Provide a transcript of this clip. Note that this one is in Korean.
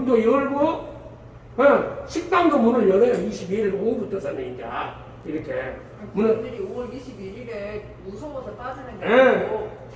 문도 열고 어, 식당도 문을 열어요. 22일 오후부터서는 이제 이렇게 문을 분들이 5월 21일에 무서워서 빠지는 게 예. 아니고 예.